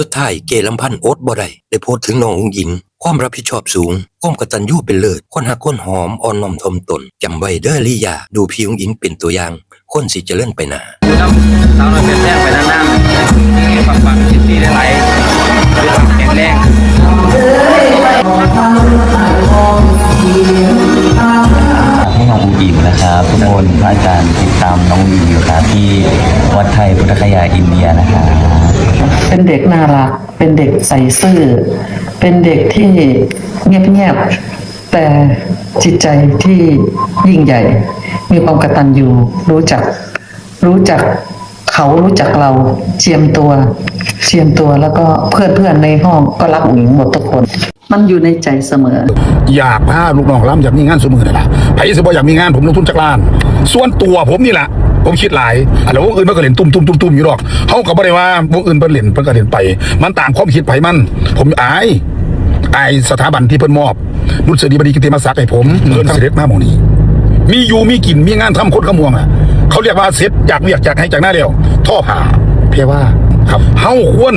สุดท้ายเกลำพันธ์โอ๊ตบ่ได้ได้โพสถึงน้องหงอิง ความรับผิดชอบสูง ความกตัญญูเป็นเลิศคนหักคนหอมอ่อนน้อมถ่อมตนจำไว้เด้อลียา ดูพี่หงอิงเป็นตัวอย่าง คนสิเจริญไปหนาอยู่น้ำสาวน้อยเป็นแรงไปนานๆฟังฟังๆที่ได้ไหลด้วยความแข็งแรง นะครับทุกคนพระอาจารย์ติดตามน้องอูอิมอยู่ครับที่วัดไทยพุทธคยาอินเดียนะครับเป็นเด็กน่ารัก เป็นเด็กใส่ซื่อ เป็นเด็กที่เงียบๆ แต่จิตใจที่ยิ่งใหญ่ มีความกตัญญูรู้จัก รู้จักเขารู้จักเราเจียมตัวเจียมตัวแล้วก็เพื่อนเพื่อนๆในห้องก็รักอุ๋งหมดทุกคน มันอยู่ในใจเสมอ อยากพาลูกน้องล้ำอยากมีงานสมือนี่แหละไผสิบอยากมีงานผมลงทุนจักล้าน ส่วนตัวผมนี่แหละผมคิดหลายอะแล้ววงอื่นมันก็เล่นตุ้มตุ้มตุ้มตุ้มอยู่หรอกเขาก็บ่ได้ว่าวงอื่นเพิ่นเล่นเพิ่นก็เล่นไป มันตามความคิดไผมัน ผมอายอายสถาบันที่เพิ่นมอบนุสดีบดีกิติมศักดิ์ให้ผมเพิ่นเสด็จมาหมองนี้ มีอยู่มีกินมีงานทำคนขมวงอะ เขาเรียกว่าเสร็จจากเวียกจากให้จากหน้าเดียวท่อผ่าเพียว่าครับเฮาควร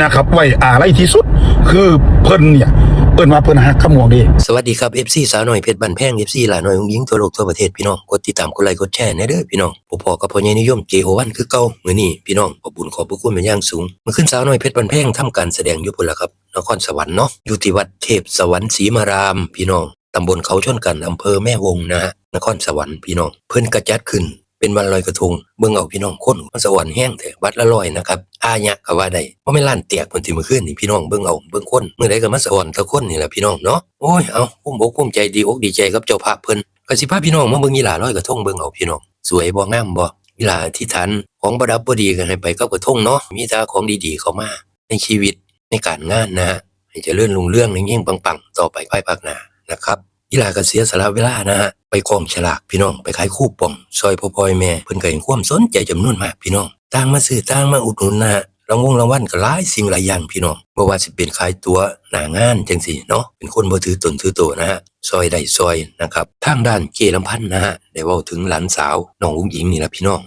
นะครับไว้อะไรที่สุด คือเพิ่นเนี่ยเอิ้นว่าเพิ่นหักขมวงดีสวัสดีครับ FC สาวหน่อยเพชรบันแพง FC หลาหน่อยองยิงทั่วโลกทั่วประเทศพี่น้องกดติดตามกดไลค์กดแชร์แน่เด้อพี่น้องพอพอกับพ่อใหญ่นิยม JO1 คือเก่ามื้อนี้พี่น้องขอบุญขอบพระคุณเป็นอย่างสูงเมื่อขึ้นสาวหน่อยเพชรบันแพงทำการแสดงอยู่พุ่นละครับนครสวรรค์เนาะอยู่ที่วัดเทพสวรรค์ศรีมาราม พี่น้องตำบลเขาชนกันอำเภอแม่วงนะฮะนครสวรรค์พี่น้องเพิ่นกระจัดขึ้น เป็นวันลอยกระทงเบิ่งเอาพี่น้องคนมันสวรรค์แห้งแต่วัดละลอยนะครับอาญะก็ว่าได้เพราะไม่ล้านแตกคนที่มื่อคืนนี่พี่น้องเบิ่งเอาเบิ่งคนเมื่อใดก็มาสวรรค์ตะคนนี่แหละพี่น้องเนาะโอ้ยเอาภูมิอกภูมิใจดีอกดีใจกับเจ้าภาพเพิ่นก็สิพาพี่น้องมาเบิ่งยีหลาลอยกระทงเบิ่งเอาพี่น้องสวยบ่งามบ่ยีหลาที่ฐานของประดับบ่ดีกันให้ไปกับกระทงเนาะมีต่ของดีๆเข้ามาในชีวิตในการงานนะฮะให้เจริญรุ่งเรื่องในยิ่งปังๆ ต่อไปภายภาคหน้านะครับ อีหลาก็เสียสละเวลานะฮะไปกองฉลากพี่น้องไปขายคู่ปองซอยพ่อพ่อยแม่เพิ่นก็เห็นความสนใจจำนวนมากพี่น้องต่างมาซื้อต่างมาอุดหนุนนะฮะรางวงรางวัลก็หลายสิ่งหลายอย่างพี่น้องบ่ว่าสิเป็นขายตัวหน้างานจังซี่เนาะเป็นคนบ่ถือตนถือตัวนะฮะซอยใดซอยนะครับทางด้านเกลำพันธ์นะฮะได้เว้าถึงหลานสาวน้องอุ้งอิงนี่ล่ะพี่น้อง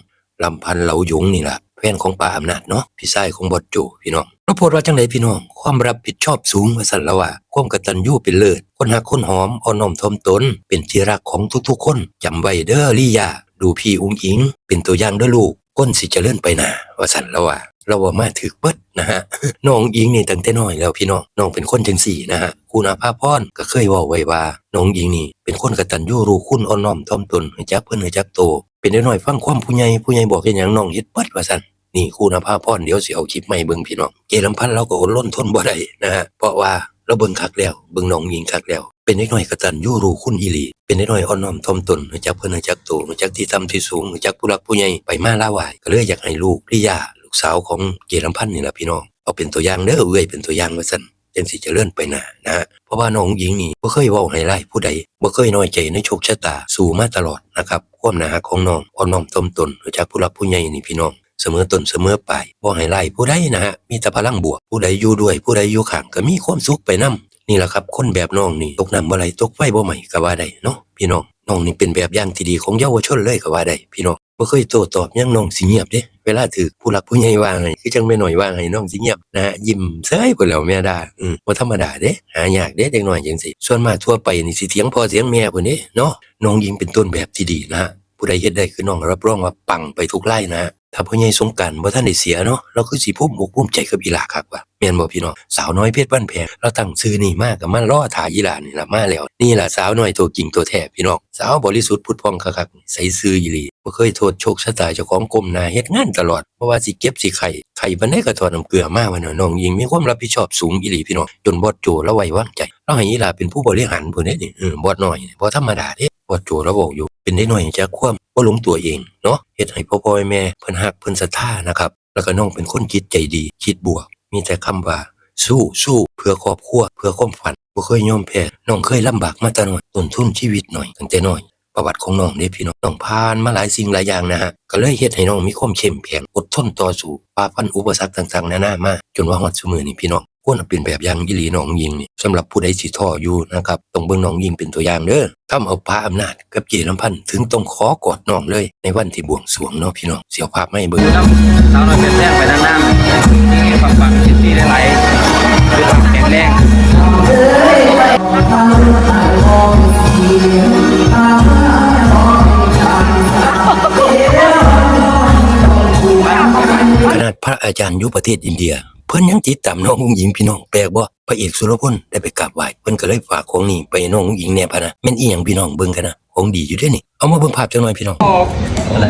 ลำพันธ์เหลาหยงนี่ล่ะแฟนของป้าอำนาจเนาะพี่ชายของบอดโจพี่น้อง เราโพดว่าจังไดพี่น้อง ความรับผิดชอบสูงว่าสันละว่า ความกตัญญูเป็นเลิศ คนหักคนหอมอ่อนน้อมถ่อมตน เป็นที่รักของทุกๆ คนจำไว้เด้อลี่ยา ดูพี่อุ้งอิง เป็นตัวอย่างเด้อลูกก้นสิจเจริญไปหนาว่าสันละว่าเราว่ามาถึกเบิดนะฮะน้องอิงนี่ตั้งแต่น้อยแล้วพี่น้องน้องเป็นคนจังสี่นะฮะคุณอาภาพรก็เคยว่าไว้ว่าน้องอิงนี่เป็นคนกตัญญูรู้คุณอ่อนน้อมถ่อมตนให้จักเพิ่อนให้จักโตเป็นได้น้อยฟังความผู้ใหญ่ผู้ใหญ่บอกเฮ็ดหยังน้องเฮ็ดเบิดว่าสัน นี่คู่นภาพรเดี๋ยวสิเอาคลิปใหม่เบิ่งพี่น้องเกลำพันธ์เราก็อดล้นทนบ่ได้นะฮะเพราะว่าเราเบิ่งคักแล้วเบิ่งน้องยิงคักแล้ว เป็นเด็กน้อยกตัญญูรู้คุณอีหลี เป็นเด็กน้อยอ่อนน้อมถ่อมตนจักเพิ่อนจักตรู้จักที่ต่ำที่สูงจักผู้รักผู้ใหญ่ไปมาลาไหวก็เลยอยากให้ลูกริยาลูกสาวของเกลำพันธ์นี่แหละพี่น้องเอาเป็นตัวอย่างเด้อเอ้ยเป็นตัวอย่างว่าซั่นจังสิจะเจริญไปหนานะฮะเพราะว่าน้องหญิงนี่บ่เคยเว้าให้ร้ายผู้ใดบ่เคยน้อยใจในโชคชะตา สู้มาตลอดนะครับความน่าของน้องอ่อนน้อมถ่อมตนจักผู้รักผู้ใหญ่นี่พี่น้อง เสมอต้นเสมอปลายบ่ให้ไล่ผู้ใดนะฮะมีแต่พลังบวกผู้ใดอยู่ด้วย ผู้ใดอยู่ข้างก็มีความสุขไปนํนี่แหละครับ คนแบบน้องนี่ตกน้ำบ่ไหลตกไฟบ่ไหม้ก็ว่าได้เนาะพี่น้องน้องนี่เป็นแบบอย่างที่ดีของเยาวชนเลยก็ว่าได้พี่น้องบ่เคยโต้ตอบยังน้องสิเงียบเด้เวลาถือผู้หลักผู้ใหญ่ว่าให้คือจังแม่หน้อยว่าให้น้องสิเงียบนะฮะยิ้มเซ้ยพุ่นแล้วแม่ดาอืมบ่ธรรมดาเด้หายากเด้เด็กน้อยจังซี่ส่วนมากทั่วไปนี่สิเถียงพ่อเถียงแม่พุ่นเด้เนาะน้องยิงเป็นต้นแบบที่ดีนะฮะผู้ใดเฮ็ดได้คือน้องรับรองว่าปังไปทุกไล่นะ ถ้าพ่อใหญ่สงกรารบ่ทันได้เสียเนาะเราคือสิภูมิอกภูมิใจกับอีหลาคักว่าแม่นบ่พี่น้องสาวน้อยเพชรบ้านแพงเราตั้งชื่อนี่มาก็มารอถ่ายอีหลานี่ล่ะมาแล้ว นี่ล่ะสาวน้อยตัวจริงตัวแท้พี่น้องสาวบริสุทธิ์พุทธพองคักๆใส่ซื่ออีหลีบ่เคยโทษโชคชะตาเจ้าของกลมหน้าเฮ็ดงานตลอดเพราะว่าสิเก็บสิไข่ไข่บันไดก็ถอดน้ำเกลือมาว่าน้องยิงมีความรับผิดชอบสูงอีหลีพี่น้องจนบอดโจแล้วไว้วางใจเราให้อีหลาเป็นผู้บริหารพุ่นเด้นี่เออบอดน้อยบ่ธรรมดาเด้ บอดโจแล้วบอกอยู่ เป็นได้หน่อยจากความบ่หลงตัวเองเนาะเฮ็ดให้พ่อพ่อแม่เพิ่นฮักเพิ่นศรัทธานะครับ แล้วก็น้องเป็นคนจิตใจดี คิดบวก มีแต่คำว่า สู้สู้เพื่อครอบครัวเพื่อความฝันบ่เคยยอมแพ้น้องเคยลำบากมาแต่น้อยต้นทุนชีวิตหน่อยตั้งแต่น้อยประวัติของน้องเนี่ยพี่น้องน้องผ่านมาหลายสิ่งหลายอย่างนะฮะก็เลยเฮ็ดให้น้องมีความเข้มแข็งอดทนต่อสู้ฝ่าฟันอุปสรรคต่างๆนานามาจนว่าฮอดซุมื้อนี้พี่น้อง ควรเปลี่ยนแบบอย่างยี่หลีน้องยิงนี่สำหรับผู้ใดสิท่ออยู่นะครับต้องเบิ่งน้องยิงเป็นตัวอย่างเด้อทำเอาพระอำนาจกับเจริญพันธ์ถึงต้องขอกอดน้องเลย ในวันที่บวงสวงเนาะพี่น้องเสียวภาพไม่เบิ่งเรับสาวน้ยเป็นแรงไปนั่งๆฟังฟังสิสีได้ไหลด้วยความแข็งแรง พระอาจารย์ยู่ประเทศอินเดีย เพิ่นยังติดตามน้องอุ้งหญิงพี่น้องแปลกบ่พระเอกสุรพลได้ไปกราบไหว้เพิ่นก็เลยฝากของนี่ไปน้องอุ้งหญิงแน่พะนะแม่นอีหยังพี่น้องเบิ่งกันนะของดีอยู่ด้วยนี่เอามาเบิ่งภาพจังหน่อยพี่น้องอะไร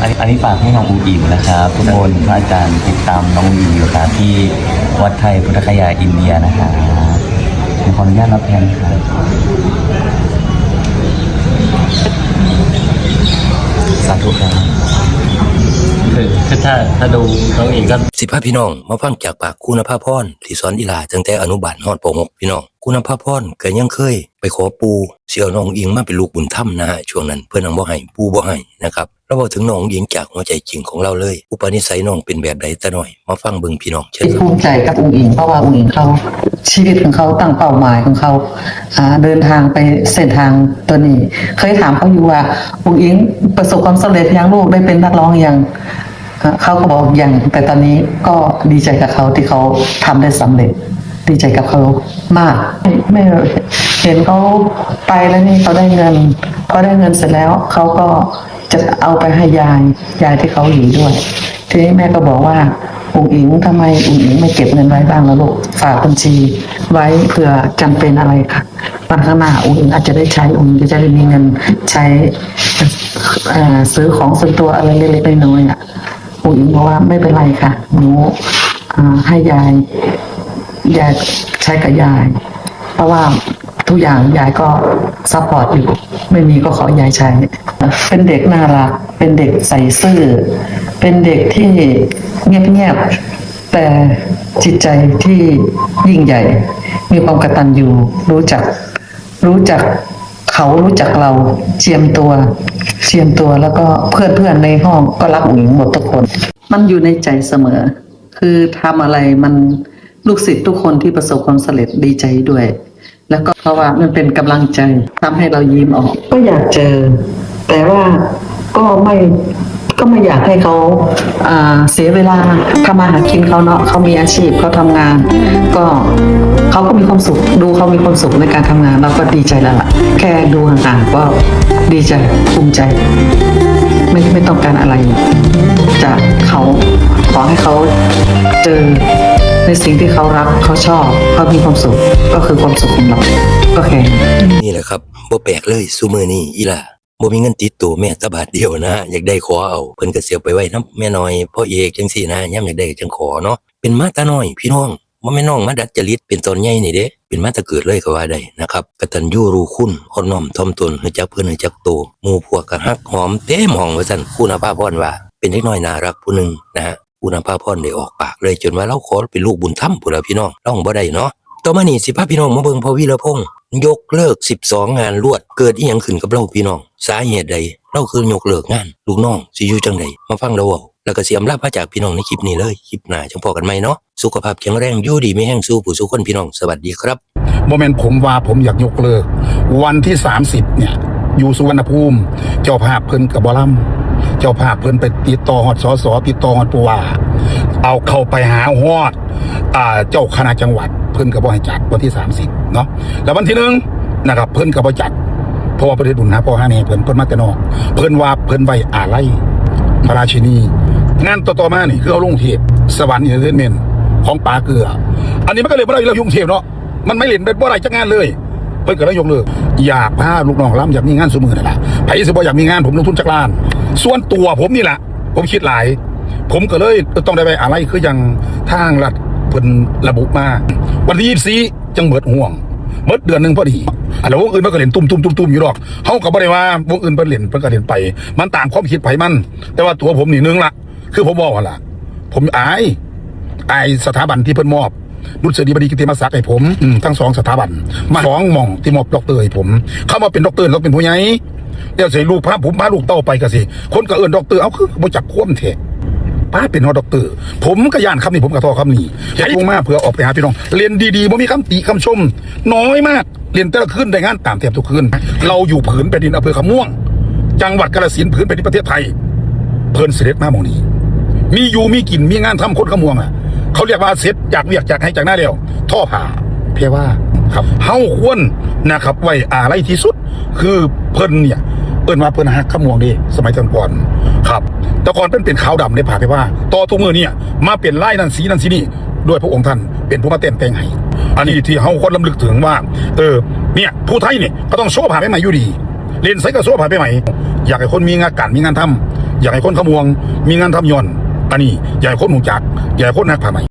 อันนี้อันนี้ฝากให้น้องอูอิมนะครับทุกคนพระอาจารย์ติดตามน้องอูอิมอยู่ครับที่วัดไทยพุทธคยาอินเดียนะครับผมขออนุญาตรับแทนครับสาธุครับ คือคือถ้าถ้าดูน้องเองก็สิพาพี่น้องมาฟังจากปากคุณภาพรที่สอนอีหลาตั้งแต่อนุบาลฮอดป .6 พี่น้องคุณภาพรก็ยังเคย ไปขอปูเสี่ยวน้องอิงมาเป็นลูกบุญธรรมนะฮะช่วงนั้นเพื่อนน้องบ่ให้ปูบ่ให้นะครับ แล้วพอถึงน้องอิงจากหัวใจจริงของเราเลย อุปนิสัยน้องเป็นแบบใดแต่น้อย มาฟังเบิ่งพี่น้องเช่นภูมิใจกับองค์อิงเพราะว่าองค์อิงเขาชีวิตของเขาตั้งเป้าหมายของเขาเดินทางไปเส้นทางตัวนี้ เคยถามเขาอยู่ว่าองค์อิงประสบความสำเร็จยังลูกได้เป็นนักร้องยังเขาก็บอกยังแต่ตอนนี้ก็ดีใจกับเขาที่เขาทำได้สำเร็จดีใจกับเขามากไม่เห็นเขาไปแล้วนี่เขาได้เงินเขาได้เงินเสร็จแล้วเขาก็ จะเอาไปให้ยายยายที่เขาอยู่ด้วย ทีนี้แม่ก็บอกว่าอุ๋งอิงทำไมอุ๋งอิงไม่เก็บเงินไว้บ้างล่ะลูกฝากบัญชี ไว้เผื่อจำเป็นอะไรค่ะวันข้างหน้าอุ๋งอิงอาจจะได้ใช้อุ๋งอิงจะได้มีเงินใช้ซื้อของส่วนตัวอะไรเล็กๆน้อยๆอะอุ๋งอิงบอกว่าไม่เป็นไรค่ะหนูให้ยายยายใช้กับยาย เพราะว่าทุกอย่างยายก็ซัพพอร์ตอยู่ ไม่มีก็ขอยายใช้ เป็นเด็กน่ารัก เป็นเด็กใส่ซื่อ เป็นเด็กที่เงียบๆ แต่จิตใจที่ยิ่งใหญ่ มีความกระตัญญูรู้จัก รู้จักเขารู้จักเราเจียมตัวเจียมตัวแล้วก็เพื่อนเพื่อนในห้องก็รักอุ๋งหมดทุกคน มันอยู่ในใจเสมอ คือทำอะไรมันลูกศิษย์ทุกคนที่ประสบความสำเร็จดีใจด้วย แล้วก็เพราะว่ามันเป็นกำลังใจทำให้เรายิ้มออก ก็อยากเจอ แต่ว่าก็ไม่ก็ไม่อยากให้เขาอ่าเสียเวลาทำมาหากินเขาเนาะเขามีอาชีพเขาทำงาน ก็เขาก็มีความสุข ดูเขามีความสุขในการทำงานเราก็ดีใจแล้วล่ะแค่ดูห่างๆก็ดีใจภูมิใจ ไม่ไม่ต้องการอะไรจากเขาขอให้เขาเจอ ในสิ่งที่เขารักเขาชอบเขามีความสุขก็คือความสุขของเราก็แค่นี่แหละครับบ่แปลกเลยซุมื้อนี้อีหล่าบ่มีเงินติดตัวแม่ตะบาทเดียวนะ อยากได้ขอเอาเพิ่นก็เสียไปไว้นํแม่น้อยพ่อเอกจังซี่นะยามอยากได้จังขอเนาะเป็นมาตาน้อยพี่น้องบ่แม่น้องมาดัดจริตเป็นตอนใหญ่นี่เด้เป็นมาตะเกิดเลยก็ว่าได้นะครับกตัญญูรู้คุณอ่อนน้อมถ่อมตนรู้จักเพิ่นรู้จักตัวหมู่พวกก็ฮักหอมเต็มห้องว่าซั่นคุณภาพพรว่าเป็นเด็กน้อยน่ารักผู้หนึงนะฮะ คุณภาพพรได้ออกปากเลยจนว่าเราขอเป็นลูกบุญธรรมพุ่นล่ะพี่น้องเราบ่ได้เนาะต่อมานี่สิพาพี่น้องมาเบิ่งพ่อวีรพงษ์ยกเลิก 12 งานรวด เกิดอีหยังขึ้นกับเราพี่น้อง สาเหตุใดเราคือยกเลิกงาน ลูกน้องสิอยู่จังใดมาฟังเราเว้าแล้วก็เสิอำลาพระจากพี่น้องในคลิปนี้เลยคลิปหน้าจังพอกันใหมเนาะสุขภาพแข็งแรงอยู่ดีไม่แห้งสู้ผู้สู้คนพี่น้องสวัสดีครับโมเมนต์ผมว่าผมอยากยกเลิก วันที่ 30 เนี่ย อยู่สุวรรณภูมิ เจ้าภาพเพิ่นกับบอลัม เจ้าภาพเพิ่นไปติดต่อฮอดสอสอติดต่อฮอดผู้ว่าเอาเข้าไปหาฮอดอ่าเจ้าคณะจังหวัด เพิ่นกับบ่ให้จัดวันที่ 30 เนาะแล้ววันที่หนึ่งนะครับเพิ่นกับบ่จัดเพราะว่าประเทศบุญนะพ่อฮาแน่เพิ่นเพิ่นมาแต่นอกเพิ่นว่าเพิ่นไว้อาลัยพระราชินีงานต่อๆมานี่คือเอาลงเทปสวรรค์อินเตอร์เทนเมนต์ของปาเกลือ อันนี้มันก็เลยบ่ได้เรายุ่งเทปเนาะมันไม่เล่นเป็นบ่ได้จักงานเลยเพิ่นก็เลยยกเลิกอยากพาลูกน้องล้ำอยากมีงานสมือนั่นแหละไผสิบ่อยากมีงานผมลงทุนจักล้าน ส่วนตัวผมนี่แหละผมคิดหลาย ผมก็เลยต้องได้ไปอะไรคืออย่างทางรัฐเพิ่นระบุมา วันที่24จังเบิดห่วงเบิดเดือนหนึ่งพอดีอันแล้ววงอื่นมันก็เล่นตุ้มตุ้มตุ้มตุ้มอยู่หรอกเฮาก็บ่ได้ว่าวงอื่นเพิ่นเล่นเพิ่นก็เล่นไป มันต่างความคิดไผมัน แต่ว่าตัวผมนี่หนึงละคือผมบอกว่าล่ะ ผมอายไอายสถาบันที่เพิ่นมอบดุษฎีบดีกิติมศักดิ์ให้ผมอืมทั้งสองสถาบัน มาสองหม่องที่มอบด็อกเตอร์ให้ผม เข้ามาเป็นด็อกเตอร์แล้วเป็นผู้ใหญ่ เดี๋ยวใส่ลูกพาผมพาลูกเต้าไปก็สิ คนก็เอิ้นด็อกเตอร์เอาคือบ่จักควมแท้ป้าเป็นฮอด็อกเตอร์ ผมก็ย่านคำนี้ผมก็ทอคำนี้ให้ลงมาเพื่อออกไปหาพี่น้อง เรียนดีๆบ่มีคำติคำชม น้อยมาก เรียนแต่ละคืนได้งานตามเทียบทุกคืน เราอยู่ผืนแผ่นดินอำเภอขะม่วง จังหวัดกาฬสินธุ์ผืนแผ่นดินประเทศไทย เพิ่นเสด็จมาหมองนี้ มีอยู่มีกินมีงานทำคนขมวงอะ เขาเรียกว่าเสร็จจากเวียกจากให้จากหน้าเดียวท่อผ่าเพียว่าครับเฮาควรนะครับไว้อะไรที่สุด คือเพิ่นเนี่ยเอิ้นว่าเพิ่นฮักขมวงดีสมัยก่อนครับแต่ก่อนเป็นเป็นขาวดำในผ่าไปว่าต่อทุกมือเนี่ยมาเปลี่ยนไล่นั่นสีนั่นสีนี่ด้วยพระองค์ท่านเป็นผู้มาเต้นแต่งให้อันนี้ที่เฮาคนลำลึกถึงว่า เออเนี่ยผู้ไทยเนี่ยก็ต้องโซ่ผ่าไปใหม่อยู่ดีเรียนไซก็โซ่ผ่าไปใหม่อยากให้คนมีงานการมีงานทำอยากให้คนขมวง มีงานทำย่อนอันนี้อยากให้คนหูจักอยากให้คนนักผ่าใหม่